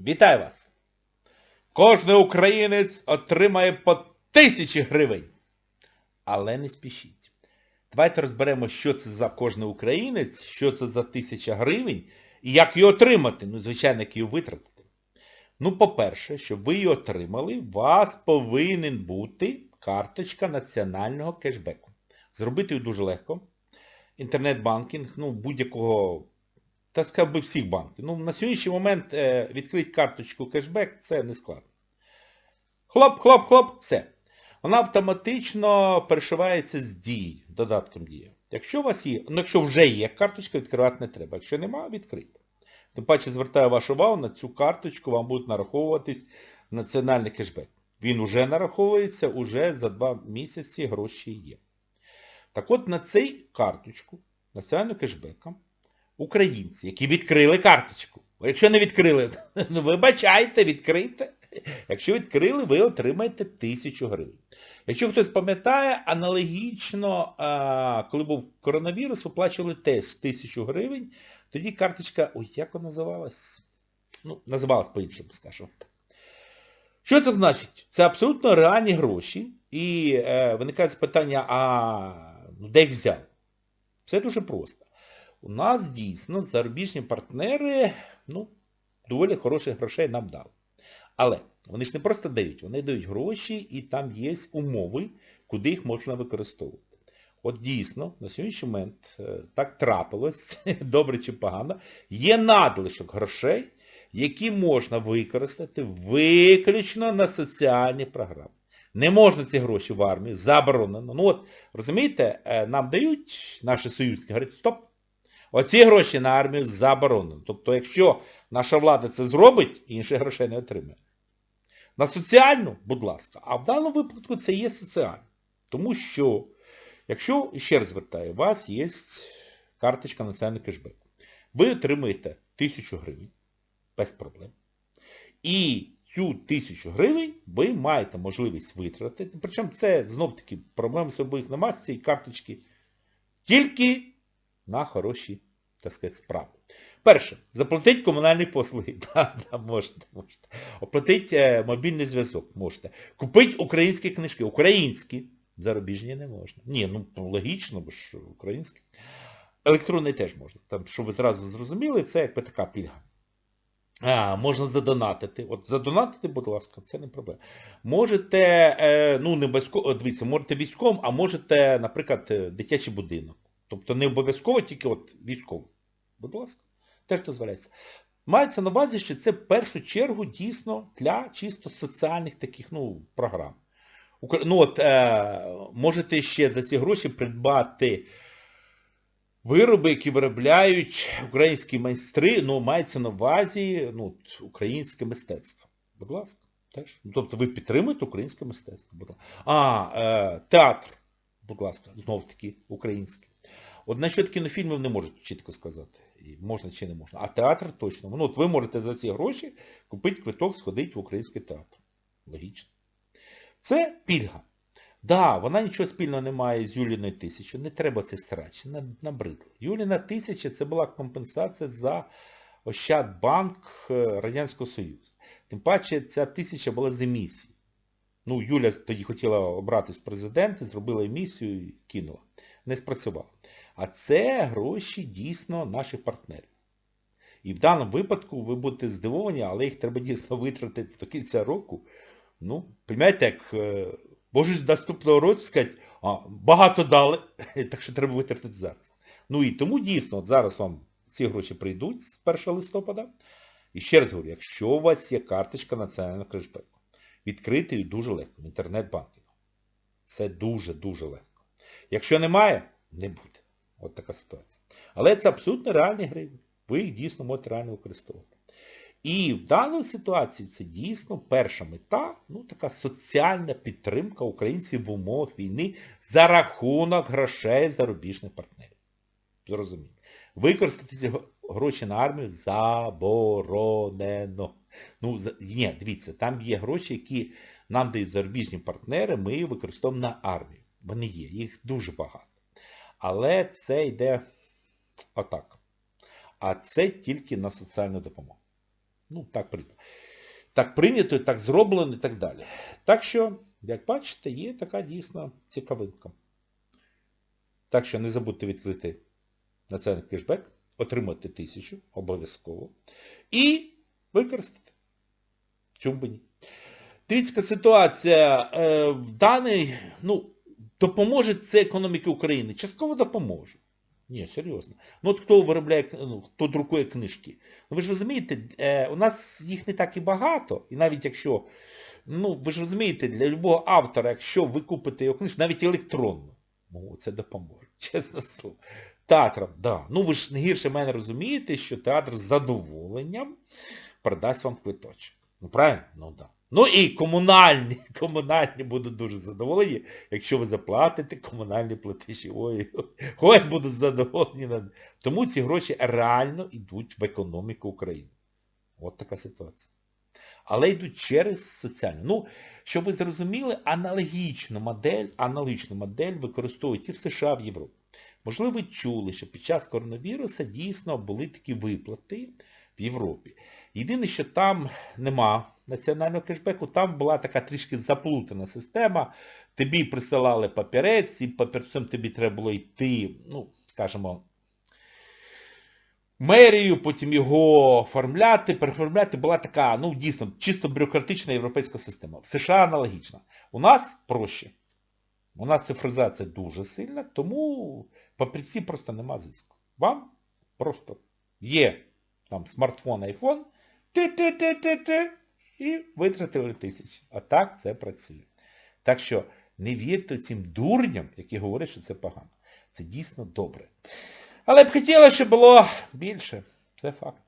Вітаю вас! Кожний українець отримає по тисячі гривень. Але не спішіть. Давайте розберемо, що це за кожний українець, що це за тисяча гривень і як її отримати. Ну, звичайно, як її витратити. Ну, по-перше, щоб ви її отримали, у вас повинен бути карточка національного кешбеку. Зробити її дуже легко. Інтернет-банкінг, ну, будь-якого, та сказав би всіх банків. Ну, на сьогоднішній момент е, відкрити карточку кешбек це не складно. Хлоп, хлоп, хлоп, все. Вона автоматично перешивається з дії, додатком дія. Якщо у вас є, ну якщо вже є карточка, відкривати не треба. Якщо нема, відкрити. Тим паче звертаю вашу увагу, на цю карточку вам буде нараховуватись національний кешбек. Він вже нараховується, уже за два місяці гроші є. Так от на цей карточку національного кешбека українці, які відкрили карточку. Якщо не відкрили, ну вибачайте, відкрийте. Якщо відкрили, ви отримаєте 1000 гривень. Якщо хтось пам'ятає, аналогічно, коли був коронавірус, виплачували теж 1000 гривень, тоді карточка, ой, як вона називалась? Ну, називалась по-іншому, скажімо. Що це значить? Це абсолютно реальні гроші. І е, виникає питання, а ну, де їх взяв? Все дуже просто. У нас дійсно зарубіжні партнери, ну, доволі хороших грошей нам дали. Але вони ж не просто дають, вони дають гроші і там є умови, куди їх можна використовувати. От дійсно, на сьогоднішній момент е, так трапилось, добре чи погано, є надлишок грошей, які можна використати виключно на соціальні програми. Не можна ці гроші в армії, заборонено. Ну от, розумієте, е, нам дають наші союзники, говорять, стоп, оці гроші на армію заборонено. Тобто, якщо наша влада це зробить, інших грошей не отримає. На соціальну, будь ласка, а в даному випадку це є соціально. Тому що, якщо, ще раз звертаю, у вас є карточка національного кешбеку, ви отримуєте 1000 гривень, без проблем. І цю 1000 гривень ви маєте можливість витратити. Причому це, знов-таки, проблем з обох нема з цієї карточки. Тільки на хороші, так сказати, справи. Перше, заплатити комунальні послуги. Да, да, можете, можете. Оплатити е, мобільний зв'язок можете. Купити українські книжки. Українські. Зарубіжні не можна. Ні, ну логічно, бо ж українські. Електронний теж можна. Там, щоб ви зразу зрозуміли, це якби така пільга. А, можна задонатити. От задонатити, будь ласка, це не проблема. Можете, е, ну не обов'язково, дивіться, можете військовим, а можете, наприклад, е, дитячий будинок. Тобто не обов'язково тільки от військовий. Будь ласка, теж дозволяється. Мається на увазі, що це в першу чергу дійсно для чисто соціальних таких ну, програм. Ну от, е, можете ще за ці гроші придбати вироби, які виробляють українські майстри, ну, мається на увазі ну, українське мистецтво. Будь ласка, теж. Ну, тобто ви підтримуєте українське мистецтво. Будь ласка. А, е, театр, будь ласка, знов таки український. От насчет кінофільмів не можу чітко сказати. І Можна чи не можна. А театр точно. Ну, от ви можете за ці гроші купити квиток, сходити в український театр. Логічно. Це пільга. Да, вона нічого спільного не має з Юліною тисячою. Не треба це страчити. Набридло. Юліна тисяча це була компенсація за Ощадбанк е, Радянського Союзу. Тим паче ця тисяча була з емісії. Ну, Юля тоді хотіла обратись в президенти, зробила емісію і кинула. Не спрацювала. А це гроші дійсно наших партнерів. І в даному випадку ви будете здивовані, але їх треба дійсно витратити до кінця року. Ну, розумієте, як е, можуть наступного року сказати, а, багато дали, так що треба витратити зараз. Ну і тому дійсно, от зараз вам ці гроші прийдуть з 1 листопада. І ще раз говорю, якщо у вас є карточка національного кешбеку, відкрити її дуже легко, інтернет-банкінгу. Це дуже-дуже легко. Якщо немає, не буде. От така ситуація. Але це абсолютно реальні гривні. Ви їх дійсно можете реально використовувати. І в даній ситуації це дійсно перша мета, ну така соціальна підтримка українців в умовах війни за рахунок грошей зарубіжних партнерів. Зрозуміло. Використати ці гроші на армію заборонено. Ну, ні, дивіться, там є гроші, які нам дають зарубіжні партнери, ми використовуємо на армію. Вони є, їх дуже багато. Але це йде отак. А це тільки на соціальну допомогу. Ну, так прийнято. Так прийнято, так зроблено і так далі. Так що, як бачите, є така дійсно цікавинка. Так що не забудьте відкрити національний кешбек, отримати тисячу обов'язково і використати. Чому б ні? Дивіться, ситуація е, в даний, ну, допоможе це економіці України? Частково допоможе. Ні, серйозно. Ну от хто виробляє, ну, хто друкує книжки? Ну ви ж розумієте, е, у нас їх не так і багато, і навіть якщо, ну ви ж розумієте, для любого автора, якщо ви купите його книжку, навіть електронну, ну це допоможе, чесне слово. Театрам, да. Ну ви ж не гірше мене розумієте, що театр з задоволенням продасть вам квиточок. Ну правильно? Ну так. Да. Ну і комунальні, комунальні будуть дуже задоволені, якщо ви заплатите комунальні платежі. Ой, ой, будуть задоволені. Тому ці гроші реально йдуть в економіку України. От така ситуація. Але йдуть через соціальну. Ну, щоб ви зрозуміли, аналогічну модель, аналогічну модель використовують і в США, в Європі. Можливо, ви чули, що під час коронавірусу дійсно були такі виплати в Європі. Єдине, що там нема національного кешбеку, там була така трішки заплутана система. Тобі присилали папірець, і папірцем тобі треба було йти, ну, скажімо, мерію, потім його оформляти, переформляти. Була така, ну, дійсно, чисто бюрократична європейська система. В США аналогічна. У нас проще. У нас цифризація дуже сильна, тому папірці просто нема зиску. Вам просто є там смартфон, айфон, ти-ти-ти-ти-ти, і витратили тисячі. А так це працює. Так що не вірте цим дурням, які говорять, що це погано. Це дійсно добре. Але б хотілося, щоб було більше. Це факт.